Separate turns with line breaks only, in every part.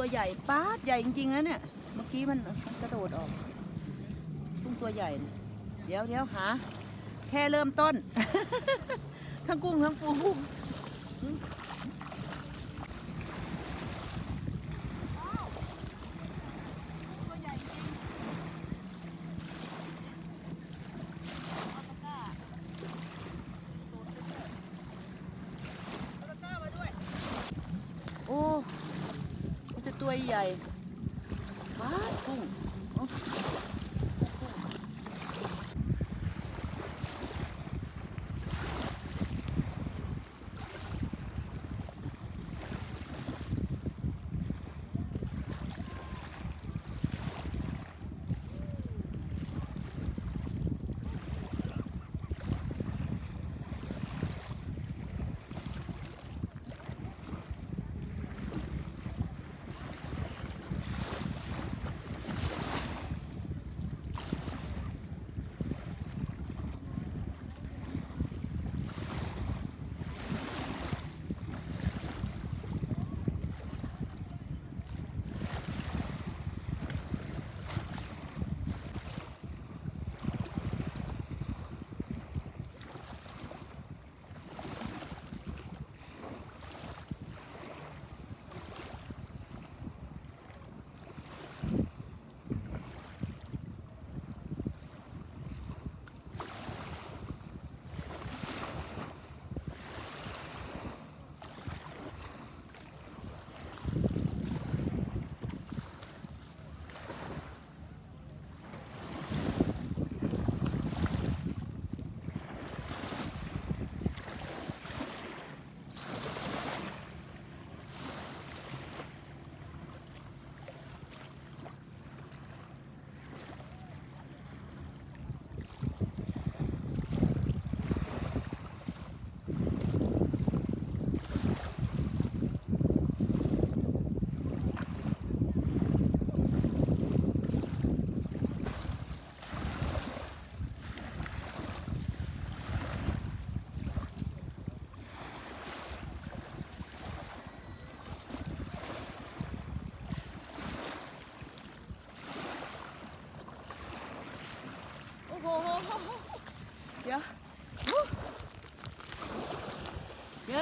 ตัวใหญ่ป้าดใหญ่จริงๆนะเนี่ย เมื่อกี้มันมันกระโดดออกกุ้งตัวใหญ่นะเดี๋ยวเดี๋ยวหา แค่เริ่มต้น ทั้งกุ้งทั้งปูโอ้ มั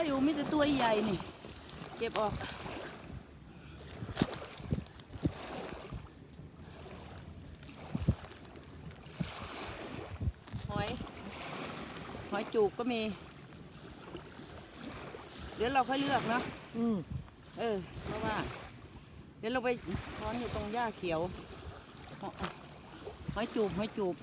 อยู่มีแต่ตัวใหญ่นี่ เก็บออก หอย หอยจูบก็มี เดี๋ยวเราค่อยเลือกเนาะ
อืม
เออ เพราะว่า เดี๋ยวเราไปช้อนอยู่ตรงหญ้าเขียวเอาเอาหอยจูบ หอยจูบ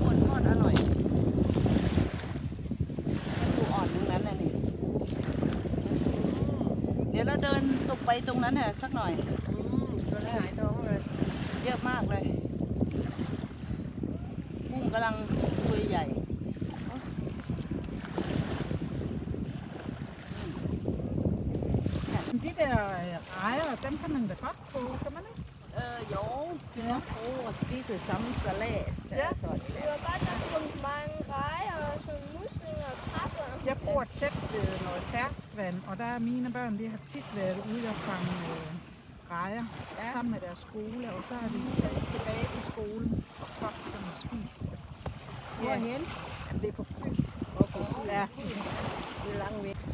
โคตรโคตรอร่อยปูอ่อนทั้งนั้นน่ะนี่ เดี๋ ยวเราเดินตรงไปตรงนั้นน่ะสักหน่อย
อืมตัวนี้หายท้องเลย
เยอะมากเลยกุ้งกำลังตัวใหญ่
De der rejer, dem kan man da godt koge, kan man ikke?
Øh, jo, det er nok at spise samme salat. Der
Ja.
er sådan
Det var godt nok fundet mange rejer og sådan muslinger og krabber.
Jeg bor tæt ved noget ferskvand, og der er mine børn, de har tit været ude og fange øh, rejer
Ja.
sammen med deres skole, og så har de taget tilbage til skolen og kogt dem og spist dem.
Hvor hen? Det er på Fyn. Okay. Ja. Det er langt væk.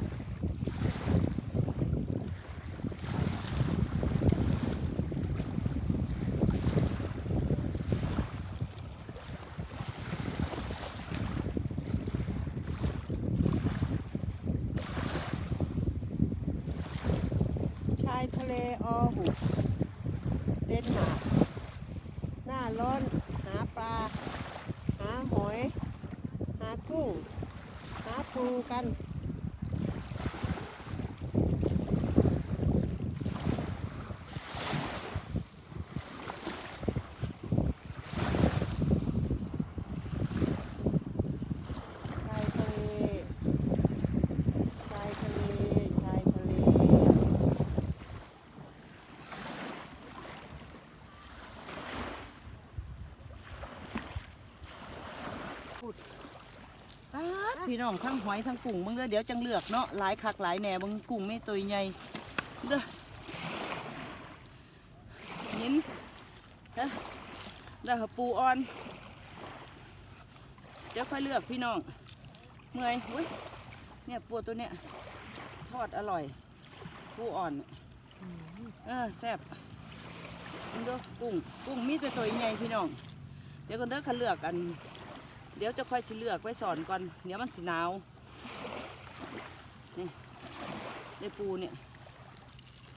หน้าร้อนหาปลา หาหอย หากุ้ง หาปูกัน ชายทะเล ชายทะเล ชายทะเล
ป๊าด พี่น้องทั้งหอยทั้งกุ้งมึงเด้อเดี๋ยวจังเลือกเนาะหลายคักหลายแหน่มึงกุ้งไม่ตัวใหญ่เด้อยินเด้อเด้อปูอ่อน เดี๋ยวค่อยเลือกพี่น้องเมื่อยอุ้ยเนี่ยปูตัวเนี้ยทอดอร่อยปูอ่อนเออแซ่บมึงดูกุ้งกุ้งมีแต่ตัวใหญ่พี่น้อง เดี๋ยวก็เด้อคันเลือกกัน เดี๋ยวจะค่อยสิเลือกไว้สอนก่อน เดี๋ยวมันสิหนาว นี่ได้ปูเนี่ย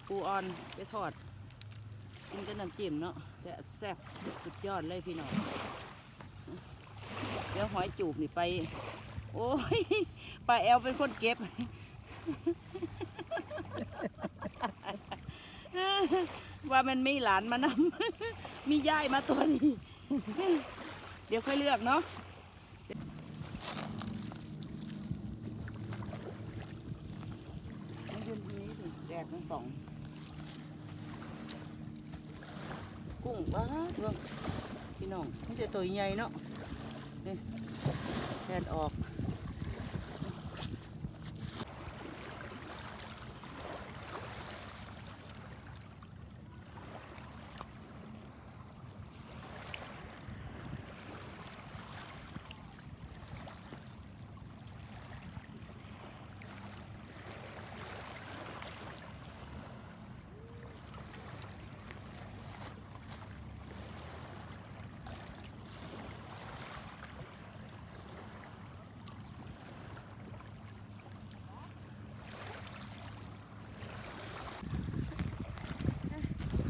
ปูอ่อนไปทอด กินกับน้ำจิ้มเนาะแต่แซ่บสุดยอดเลยพี่น้อง เดี๋ยวหอยจูบนี่ไป โอ้ยปลาแอลเป็นคนเก็บ ว่ามันไม่หลานมานำมีย่ายมาตัวนี้ เดี๋ยวค่อยเลือกเนาะ มันยืนนี้ ดิแดดทั้งสอง กุ้งว้าเพื่อนพี่น้องนี่จะตัวใหญ่เนาะนี่แดดออก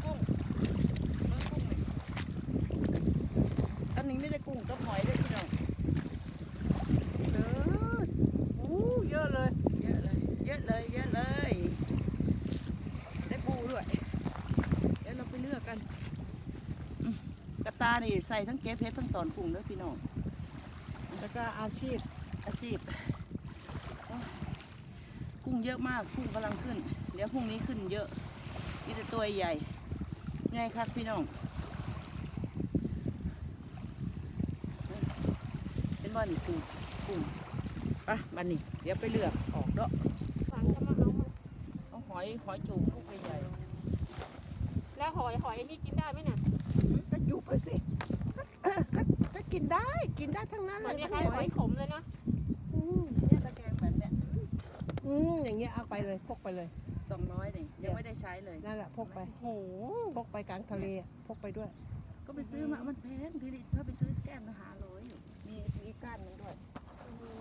กุ้งมันกุ้งนี่อันนี้ไม่ได้กุ้งกับหอยเลยพี่น้อง
เอออู้เยอะเลย
เยอะเลย เยอะเลย เยอะเลย ได้ปูด้วย เดี๋ยวเราไปเลือกกันอืมกระ ตานี่ใส่ทั้งเก็บเพชรทั้งสอนกุ้งเด้อพี่น้อง
แล้วก็อาชีพ
อาชีพโอ้ยกุ้งเยอะมากกุ้งกำลังขึ้นเดี๋ยวพรุ่งนี้ขึ้นเยอะมีแต่ตัวใหญ่ไงครับพี่น้องเป็นบ้านกุ้งกุ้งไปะบันนี้เดี๋ยวไปเลือกออกเนาะ
ฟังก็มาเอามา
เอาหอยหอยจูบลูกใหญ่
แล้วหอยหอยนี่กินได้ไหมเนี่ย
ก็อยู่ไปสิก็ก็กินได้กินได้ทั้งนั้น
เห
เล
มือน
ย
ค
ทั้
ล้างย
ห
ๆห
อ
อยยขมเลยเนาะ
อืม
ๆเนี่ยตะแกรงแบบเนี้ย
อืมอย่างเงี้ยเอาไปเลยพกไปเลย
สองร้อยนี่ยังไม่ได้ใช้เลย
นั่นแหละพกไป
โอ้โห
พกไปกลางทะเลอะพกไปด้วย
ก็ไปซื้อมา มันแพงทีนี้ถ้าไปซื้อสแกนก็หาร้อยอยู่ มีมีก้านมันด้วย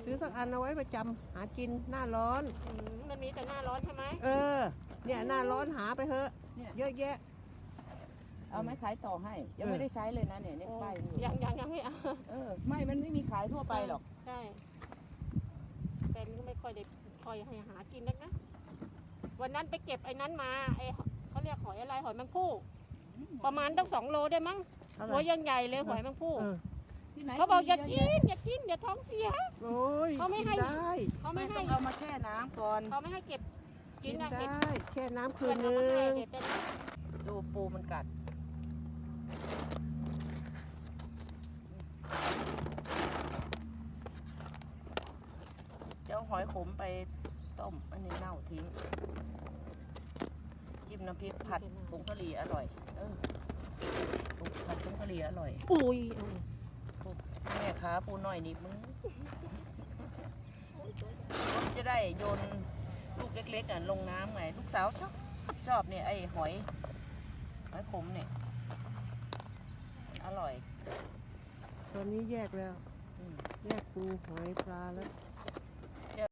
ซื้อสักอันเอาไว้ประจำหากินหน้าร้อน
อืมมันมีแต่หน้าร้อนใช่ไหม
เออ เนี่ยหน้าร้อนหาไปเถอะ
เนี่ย
เยอะแยะ
เอาไหม่ขายต่อให้ ยังไม่ได้ใช้เลยนะเนี่ยเนี่ยป้ายมันอยู่
ยังยังยังไม่เอา
เออไม่มันไม่มีขายทั่วไปหรอก
ใช่แฟนก็ไม่ค่อยได้คอยให้หากินนักนะวันนั้นไปเก็บไอ้นั้นมาไอ้เขาเรียกหอยอะไรหอยแมงผู้ประมาณตั้งสองโลได้มั้ง
เท่าไห
หัว
ร่
ยังใหญ่เลยหอยแมงผู้
เออ
ที่ไหน
เขาบอกอย่า
มี
กิ
เะ
นอย่ากินอย่าท้องเสีย
โอ้ย
เขาไม่
กิน
ให้
ได้
เขา
ไม่
ไม่
ต้
ให้
องเอามาแช่น้ำก่อน
เขาไม่ให้เก็บกิ
กิ
น
น
อะ
ได้
เห็ด
แช่น้ำคื
เพื่อน
น
เอา
นึ
มาให้
ง
เห็ดเป็น
ดูปูมันกัด เจ้าหอยขมไปต้ม อันนี้เน่าทิ้ง จิ้มน้ำพริกผัดผงกะหรี่อร่อย เออผัดผงกะหรี่อร่อย
อุ้ย
แม่ขาปูหน่อยนิดมึงจะได้โยนลูกเล็กๆอะลงน้ำไง ลูกสาวชอบชอบเนี่ยไอ้หอยหอยขมเนี่ย อร่อย
ตอนนี้แยกแล้วแยกปูหอยปลาแล้ว